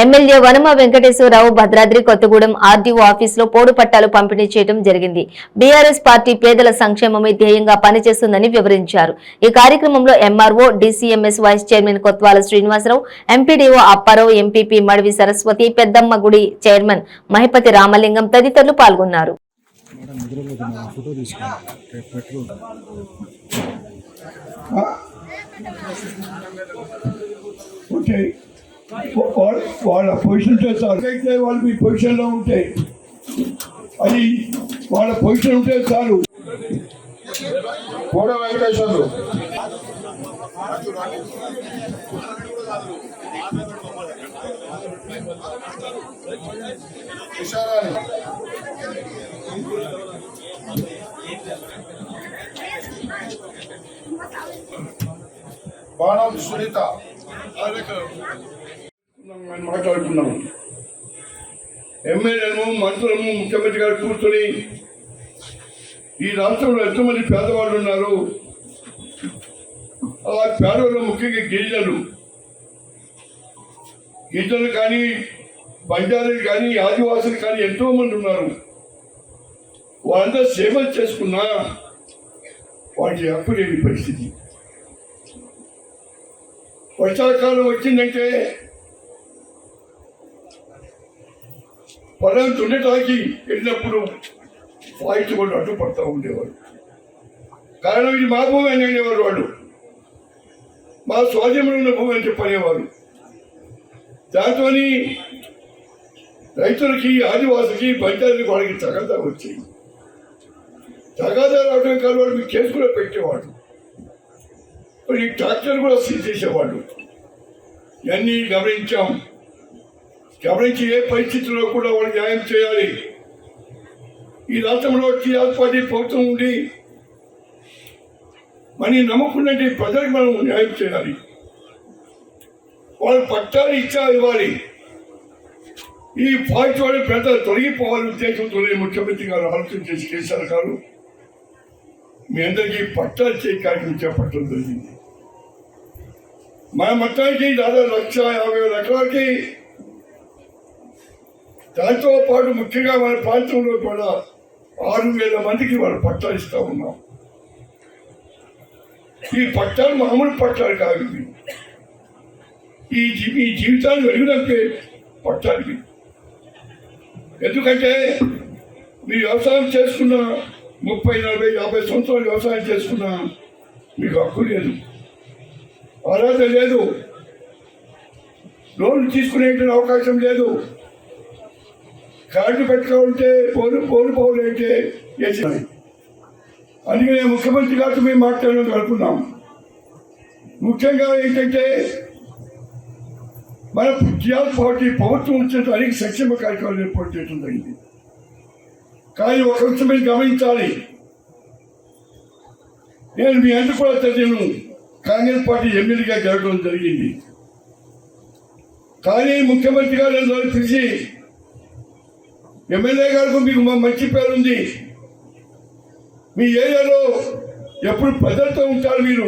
MLA Vanama Venkateswararao Bhadradri Kothagudem RDO ఆఫీసులో పోడు పట్టాలు పంపిణీ చేయడం జరిగింది. బీఆర్ఎస్ పార్టీ పేదల సంక్షేమమే ధ్యేయంగా పనిచేస్తుందని వివరించారు. ఈ కార్యక్రమంలో MRO DCMS vice chairman Kotwala Srinivasarao MPDO Apparao MPP Madivi Saraswathi Peddamma గుడి చైర్మన్ మహిపతి రామలింగం తదితరులు పాల్గొన్నారు. నిద్రపోతుంది వాళ్ళ పొజిషన్ చేస్తారు అయితే వాళ్ళు మీ పొజిషన్లో ఉంటే అది వాళ్ళ పొజిషన్ ఉంటే చాలు. కోడ వెంకటేశ్వర్లు బాణం సునీత. మనం మాట్లాడుకున్నాము ఎమ్మెల్యేలు మంత్రులము ముఖ్యమంత్రి గారు కూర్చొని ఈ రాష్ట్రంలో ఎంతమంది పేదవాళ్ళు ఉన్నారు. అలా పేదవాళ్ళు ముఖ్యంగా గిరిజనులు. గిరిజనులు కానీ బంజారీలు కానీ ఆదివాసులు కానీ ఎంతో మంది ఉన్నారు. వాళ్ళందరూ సేవలు చేసుకున్నా వాటి హక్కు లేని పరిస్థితి. వర్షాకాలం వచ్చిందంటే పొలం దున్నటానికి వెళ్ళినప్పుడు వాయిస్ వాళ్ళు అడ్డుపడతా ఉండేవారు. కారణం ఇది మా భూమి అని అనేవారు వాళ్ళు. మా స్వాధీనంలో ఉన్న భూమి అని చెప్పనేవారు. దాంతో రైతులకి ఆదివాసులకి బంజారులకి వాళ్ళకి తగదా వచ్చాయి. తగాదా రావడం కాదు వాళ్ళు మీకు కేసు కూడా పెట్టేవాడు మరి ట్రాక్టర్ కూడా సీజ్ చేసేవాళ్ళు. ఇవన్నీ గమనించాం. గమనించి ఏ పరిస్థితుల్లో కూడా వాళ్ళు న్యాయం చేయాలి. ఈ రాష్ట్రంలో టీఆర్ పార్టీ ప్రభుత్వం ఉండి మరి నమ్ముకున్నట్టు ప్రజలకు మనం న్యాయం చేయాలి. వాళ్ళు పట్టాలు ఇచ్చా ఇవ్వాలి. ఈ పార్టీ వాళ్ళు పెద్ద తొలగిపోవాలి ఉద్దేశంతోనే ముఖ్యమంత్రి గారు ఆలోచన చేసి కేసీఆర్ గారు మీ అందరికీ పట్టాలు చేయ కార్యక్రమం చేపట్టడం జరిగింది. మన మొత్తానికి దాదాపు లక్ష యాభై వేల ఎకరాలకి దాంతో పాటు ముఖ్యంగా మన ప్రాంతంలో కూడా ఆరు వేల మందికి వాళ్ళు పట్టాలు ఇస్తా ఉన్నాం ఈ పట్టాలు మామూలు పట్టాలు కాదు ఇవి. ఈ మీ జీవితాన్ని వెలుగునంపే పట్టాలు ఇవి. ఎందుకంటే మీ వ్యవసాయం చేసుకున్న ముప్పై నలభై యాభై సంవత్సరాలు వ్యవసాయం చేసుకున్న మీకు హక్కు లేదు అర్హత లేదు లోన్ తీసుకునే అవకాశం లేదు కార్డు పెట్టుకోవాలంటే పోరు పోరు పోలేంటే చేసినాయి అందుకనే ముఖ్యమంత్రి గారితో మేము మాట్లాడడం కలుపుకున్నాం ముఖ్యంగా ఏంటంటే మన టీఆర్ పార్టీ ప్రభుత్వం వచ్చిన అనేక సంక్షేమ కార్యక్రమాలు ఏర్పాటు చేయడం జరిగింది. కానీ ఒక విషయం మీరు గమనించాలి. నేను మీ అందరూ కూడా తెలియను. కాంగ్రెస్ పార్టీ ఎమ్మెల్యేగా గెలవడం జరిగింది. కానీ ముఖ్యమంత్రి గారు నన్ను పిలిచి ఎమ్మెల్యే గారికి మీకు మా మంచి పేరు ఉంది మీ ఏరియాలో ఎప్పుడు ప్రజలతో ఉంటారు మీరు.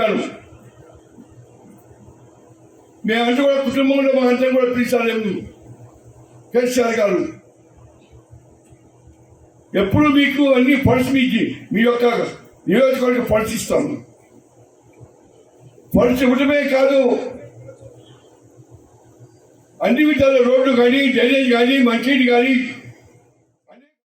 అన్నారు. మేమంతా కూడా కుటుంబంలో మా అంతా కూడా పిలిచాలేము కేసీఆర్ గారు. ఎప్పుడు మీకు అన్ని ఫండ్స్ మీకు మీ యొక్క నియోజకవర్గ ఫండ్స్ ఇస్తాము. ఫండ్స్ ఇవ్వటమే కాదు అన్ని విధాల రోడ్లు కానీ డ్రైనేజ్ కానీ మంచినీటి కానీ